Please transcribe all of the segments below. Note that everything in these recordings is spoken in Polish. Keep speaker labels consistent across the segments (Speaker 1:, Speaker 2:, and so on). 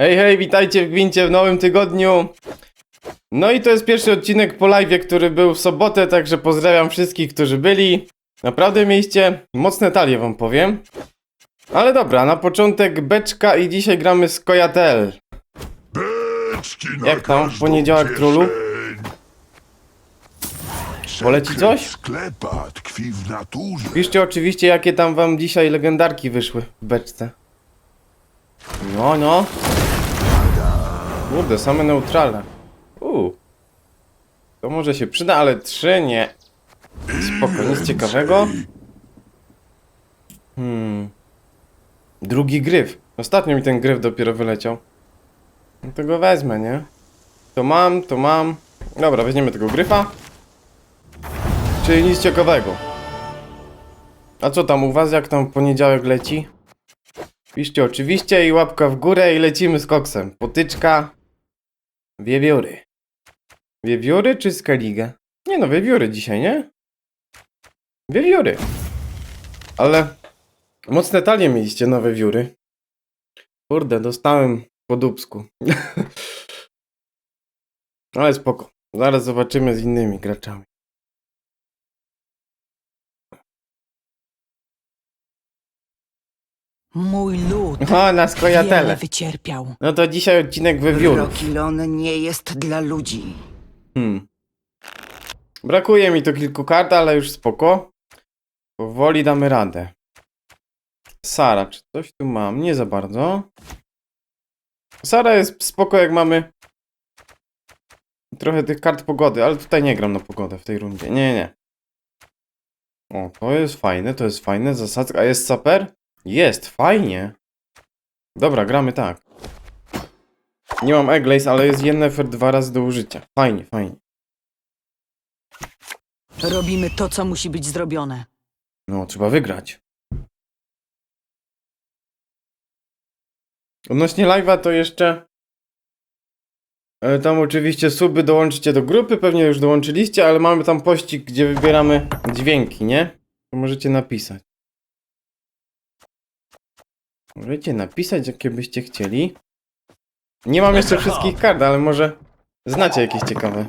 Speaker 1: Hej, hej, witajcie w Gwincie w nowym tygodniu. No i to jest pierwszy odcinek po live, który był w sobotę, także pozdrawiam wszystkich, którzy byli. Naprawdę mieliście mocne talie, wam powiem. Ale dobra, na początek beczka i dzisiaj gramy z Kojatel. Jak tam w poniedziałek, królu? Poleci coś?
Speaker 2: sklepa tkwi w naturze.
Speaker 1: Piszcie oczywiście, jakie tam wam dzisiaj legendarki wyszły w beczce. No, no. Kurde, same neutralne. Uuu. To może się przyda, ale trzy nie. Spoko, nic ciekawego. Hmm. Drugi gryf. Ostatnio mi ten gryf dopiero wyleciał. No to go wezmę, nie? To mam, to mam. Dobra, weźmiemy tego gryfa. Czyli nic ciekawego. A co tam u was, jak tam poniedziałek leci? Piszcie oczywiście i łapka w górę i lecimy z koksem. Potyczka. Wiewióry. Wiewióry czy skaligę? Nie no, wiewióry dzisiaj, nie? Wiewióry. Ale mocne talie mieliście nowe wióry. Kurde, dostałem po dubsku. Ale spoko. Zaraz zobaczymy z innymi graczami.
Speaker 3: Mój lud
Speaker 1: O, na
Speaker 3: wiele
Speaker 1: skojatele.
Speaker 3: wycierpiał.
Speaker 1: No to dzisiaj odcinek wiewiórów.
Speaker 3: Rokilon nie jest dla ludzi.
Speaker 1: Hmm. Brakuje mi tu kilku kart, ale już spoko. Powoli damy radę. Sara, czy coś tu mam? Nie za bardzo. Sara jest spoko, jak mamy trochę tych kart pogody, ale tutaj nie gram na pogodę w tej rundzie. Nie, nie. O, to jest fajne, to jest fajne. Zasadzka. A jest saper? Jest, fajnie. Dobra, gramy tak. Nie mam Eglace, ale jest Yennefer dwa razy do użycia. Fajnie, fajnie.
Speaker 3: Robimy to, co musi być zrobione.
Speaker 1: No, trzeba wygrać. Odnośnie live'a to jeszcze... e, Tam oczywiście suby dołączycie do grupy, pewnie już dołączyliście, ale mamy tam pościg, gdzie wybieramy dźwięki, nie? To możecie napisać. Możecie napisać, jakie byście chcieli. Nie mam jeszcze wszystkich kart, ale może znacie jakieś ciekawe.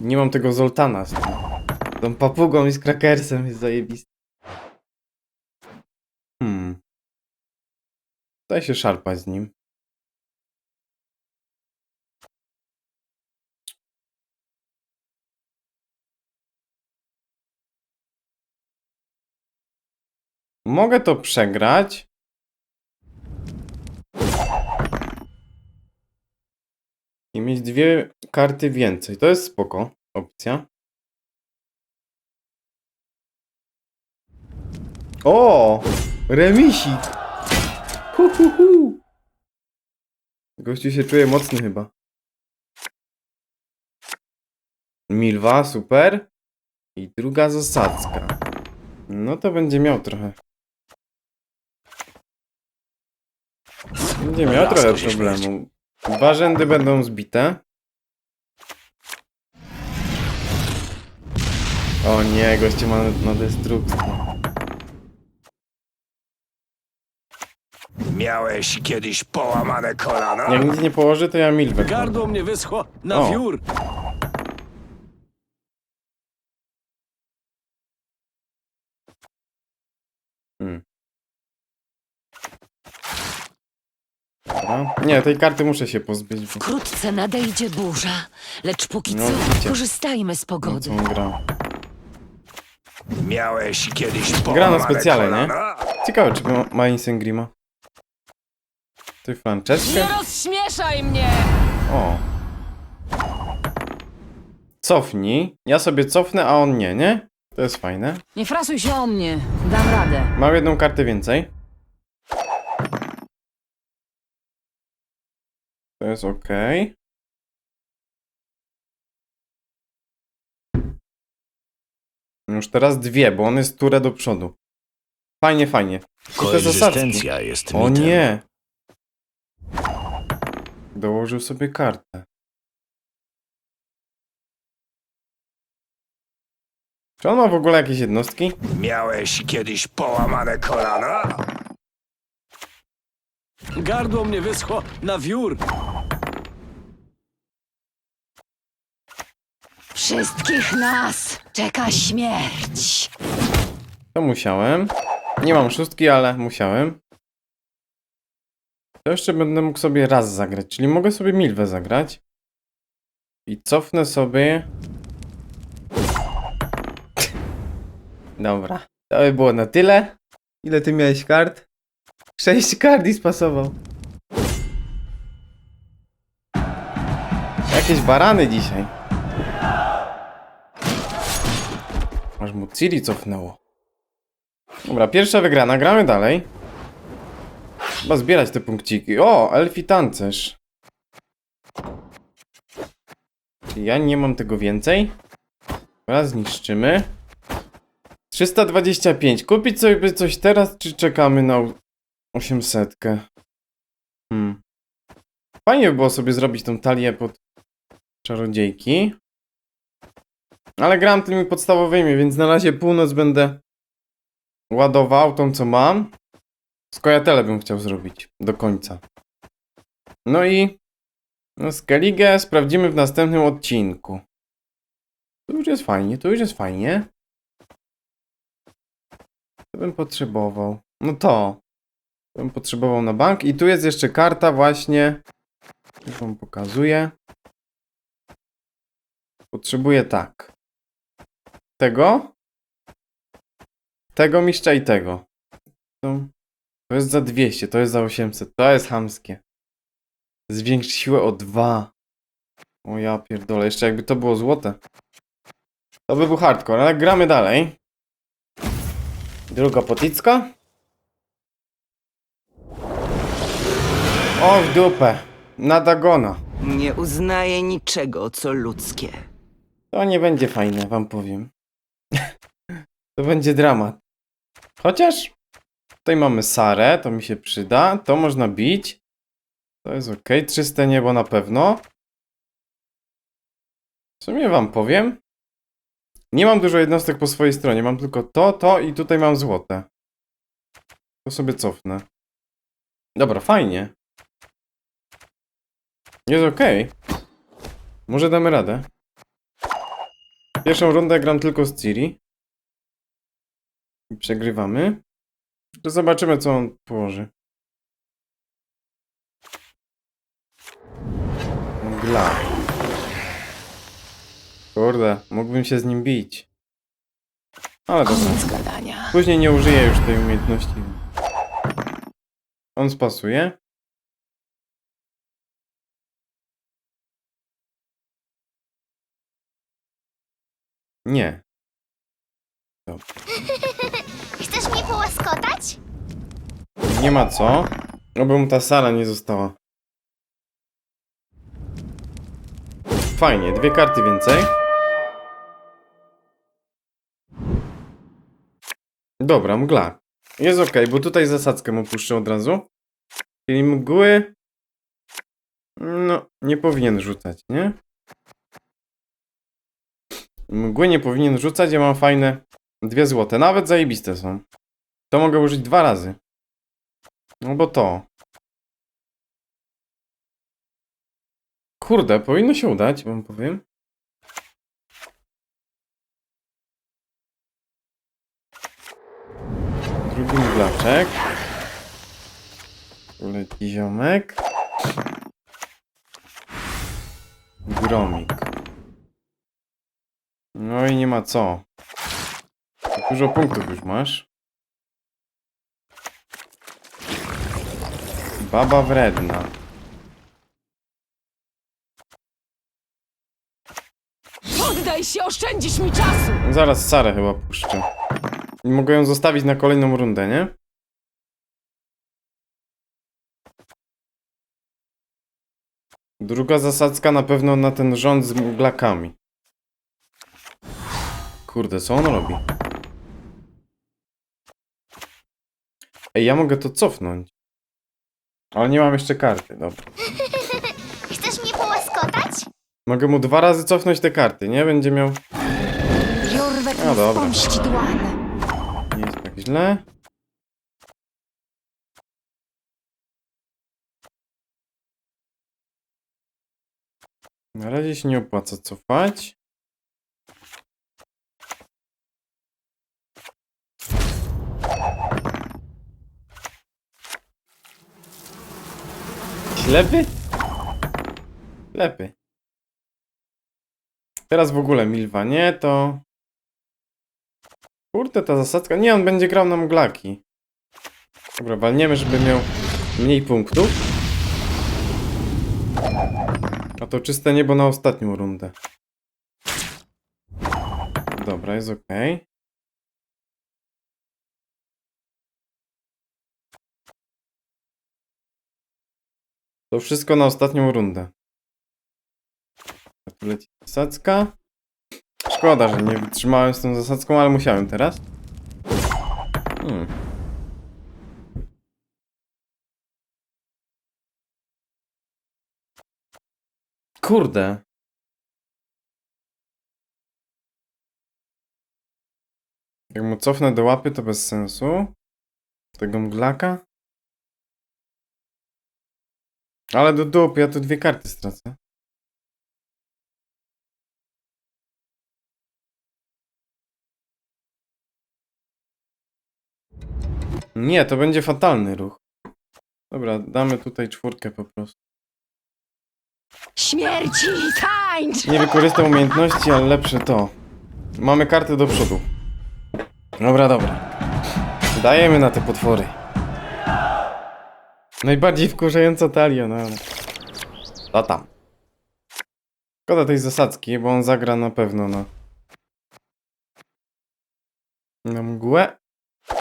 Speaker 1: Nie mam tego Zoltana z tym. Tą papugą i z krakersem jest zajebisty. Hmm. Daj się szarpać z nim. Mogę to przegrać. I mieć dwie karty więcej. To jest spoko. Opcja. O! Remisik! Hu, hu, hu. Gościu się czuje mocny chyba. Milwa, super. I druga zasadzka. No to będzie miał trochę. Będzie miał trochę problemu. Dwa rzędy będą zbite. O nie, goście ma na destrukcję.
Speaker 4: Miałeś kiedyś połamane kolano?
Speaker 1: Jak nic nie położy, to ja milwę.
Speaker 5: Gardło mnie wyschło na
Speaker 1: O.
Speaker 5: wiór.
Speaker 1: Hmm. Dobra. Nie, tej karty muszę się pozbyć. Bo...
Speaker 6: Wkrótce nadejdzie burza, lecz póki
Speaker 1: No,
Speaker 6: co
Speaker 1: widzicie.
Speaker 6: korzystajmy z
Speaker 1: No,
Speaker 6: pogody.
Speaker 1: on gra.
Speaker 4: Miałeś kiedyś
Speaker 1: Gra na specjale, nie? Ciekawe, czy ma, ma Insengrima. Ty Franceskę?
Speaker 6: rozśmieszaj mnie!
Speaker 1: O. Cofnij. Ja sobie cofnę, a on nie, nie? To jest fajne.
Speaker 6: Nie frasuj się o mnie, dam radę.
Speaker 1: Mam jedną kartę więcej. To jest ok. Już teraz dwie, bo on jest turę do przodu. Fajnie, fajnie. I te zasadzki.
Speaker 4: Koegzystencja jest
Speaker 1: O
Speaker 4: mitem.
Speaker 1: nie! Dołożył sobie kartę. Czy on ma w ogóle jakieś jednostki?
Speaker 4: Miałeś kiedyś połamane kolano? Gardło mnie wyschło na wiór.
Speaker 6: Wszystkich nas czeka śmierć.
Speaker 1: To musiałem. Nie mam szóstki, ale musiałem. To jeszcze będę mógł sobie raz zagrać, czyli mogę sobie milwę zagrać. I cofnę sobie... Dobra. To by było na tyle. Ile ty miałeś kart? Sześć kart i spasował. Jakieś barany dzisiaj. Aż mu Ciri cofnęło. Dobra, pierwsza wygrana, gramy dalej. Chyba zbierać te punkciki. O, elfi tancerz. Ja nie mam tego więcej? Teraz zniszczymy. 325. Kupić sobie coś teraz, czy czekamy na 800? Hmm. Fajnie by było sobie zrobić tą talię pod czarodziejki. Ale gram tymi podstawowymi, więc na razie północ będę ładował tą, co mam. Skojatele bym chciał zrobić do końca. No i no, sprawdzimy w następnym odcinku. To już jest fajnie, to już jest fajnie. Co bym potrzebował? No to. Bym potrzebował na bank. I tu jest jeszcze karta właśnie. Już wam pokazuję. Potrzebuję tak. Tego. Tego mistrza i tego. To, to jest za 200, to jest za 800. To jest hamskie. Zwiększ siłę o 2. O ja pierdolę, jeszcze jakby to było złote. To by był hardcore, ale gramy dalej. Druga poticka. O w dupę. Na Dagona.
Speaker 3: Nie uznaję niczego, co ludzkie.
Speaker 1: To nie będzie fajne, wam powiem. To będzie dramat. Chociaż tutaj mamy Sarę, to mi się przyda. To można bić. To jest ok. 300 niebo na pewno. W sumie wam powiem. Nie mam dużo jednostek po swojej stronie. Mam tylko to, to i tutaj mam złote. To sobie cofnę. Dobra, fajnie. Jest ok. Może damy radę. Pierwszą rundę gram tylko z Ciri. I Przegrywamy. To zobaczymy, co on położy. Mgla. Kurde, mógłbym się z nim bić. Ale dobra. Później nie użyję już tej umiejętności. On spasuje. Nie.
Speaker 5: Chcesz mnie połaskotać?
Speaker 1: Nie ma co. Oby mu ta sala nie została. Fajnie, dwie karty więcej. Dobra, mgla. Jest ok, bo tutaj zasadzkę mu puszczę od razu. Czyli mgły... No, nie powinien rzucać, nie? Mgły nie powinien rzucać, ja mam fajne dwie złote. Nawet zajebiste są. To mogę użyć dwa razy. No bo to. Kurde, powinno się udać, wam powiem. Drugi mglaczek. Tu Leci ziomek. Gromik. No i nie ma co. Dużo punktów już masz. Baba wredna.
Speaker 6: Poddaj się, oszczędzisz mi czasu!
Speaker 1: Zaraz Sarę chyba puszczę. I mogę ją zostawić na kolejną rundę, nie? Druga zasadzka na pewno na ten rząd z mglakami. Kurde, co on robi? Ej, ja mogę to cofnąć. Ale nie mam jeszcze karty, dobra.
Speaker 5: Chcesz mnie połaskotać?
Speaker 1: Mogę mu dwa razy cofnąć te karty, nie? Będzie miał... No dobra. Nie jest tak źle. Na razie się nie opłaca cofać. Ślepy? Ślepy. Teraz w ogóle Milwa nie, to... Kurde, ta zasadzka... Nie, on będzie grał na mglaki. Dobra, walniemy, żeby miał mniej punktów. A to czyste niebo na ostatnią rundę. Dobra, jest ok. To wszystko na ostatnią rundę. A tu leci zasadzka. Szkoda, że nie wytrzymałem z tą zasadzką, ale musiałem teraz. Hmm. Kurde. Jak mu cofnę do łapy, to bez sensu. Tego mglaka. Ale do dup, ja tu dwie karty stracę. Nie, to będzie fatalny ruch. Dobra, damy tutaj czwórkę po prostu.
Speaker 6: Śmierci, tańcz!
Speaker 1: Nie wykorzystam umiejętności, ale lepsze to. Mamy kartę do przodu. Dobra, dobra. Dajemy na te potwory. Najbardziej wkurzająca talia, no ale... A tam. Szkoda tej zasadzki, bo on zagra na pewno na... Na mgłę.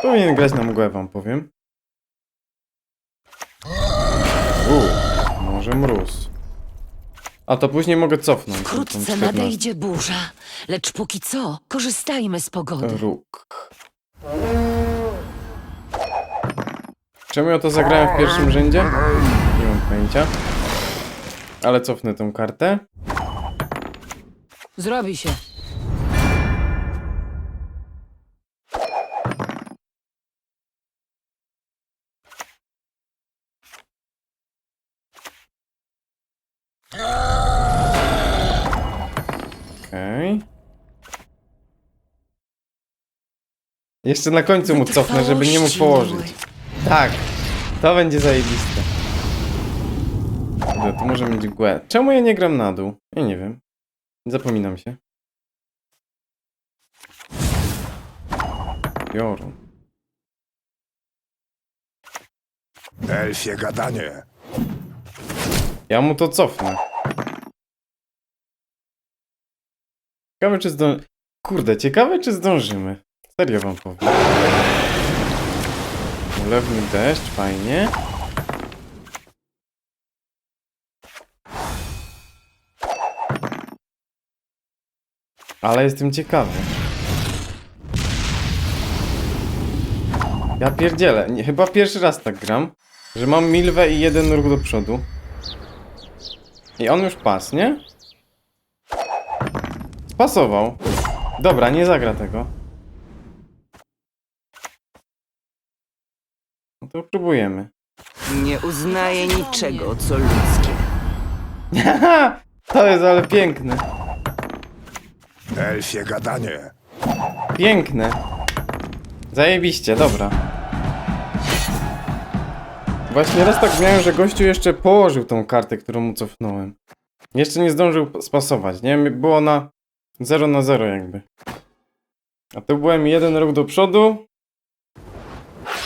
Speaker 1: Powinien grać na mgłę, wam powiem. Uuu, może mróz. A to później mogę cofnąć.
Speaker 7: Wkrótce
Speaker 1: 14.
Speaker 7: nadejdzie burza, lecz póki co korzystajmy z pogody.
Speaker 1: Róg. Czemu ja to zagrałem w pierwszym rzędzie? Nie mam pojęcia. Ale cofnę tą kartę.
Speaker 6: Zrobi się.
Speaker 1: Okej. Jeszcze na końcu mu cofnę, żeby nie mógł położyć. Tak. To będzie zajebiste. Dobra, tu może mieć mgłę. Czemu ja nie gram na dół? Ja nie wiem. Zapominam się. Biorą.
Speaker 2: Elfie gadanie.
Speaker 1: Ja mu to cofnę. Ciekawe czy zdążymy. Kurde, ciekawe czy zdążymy. Serio wam powiem. Ulewny deszcz, fajnie. Ale jestem ciekawy. Ja pierdzielę. Nie, chyba pierwszy raz tak gram. Że mam milwę i jeden ruch do przodu. I on już pas, nie? Spasował. Dobra, nie zagra tego. To próbujemy.
Speaker 3: Nie uznaje niczego, co ludzkie.
Speaker 1: Haha! To jest ale piękne.
Speaker 2: Elfie gadanie.
Speaker 1: Piękne. Zajebiście, dobra. Właśnie raz tak miałem, że gościu jeszcze położył tą kartę, którą mu cofnąłem. Jeszcze nie zdążył spasować, nie? Było na 0 na 0 jakby. A tu byłem jeden rok do przodu.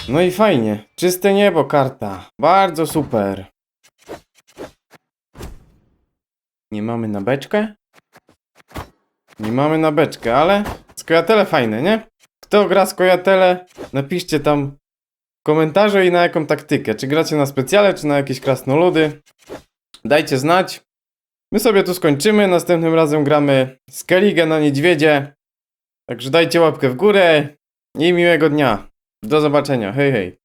Speaker 1: No i fajnie. Czyste niebo karta. Bardzo super. Nie mamy na beczkę? Nie mamy na beczkę, ale skojatele fajne, nie? Kto gra skojatele? Napiszcie tam komentarzu i na jaką taktykę. Czy gracie na specjale, czy na jakieś krasnoludy? Dajcie znać. My sobie tu skończymy. Następnym razem gramy Skellige na niedźwiedzie. Także dajcie łapkę w górę i miłego dnia. Do zobaczenia. Hej, hej.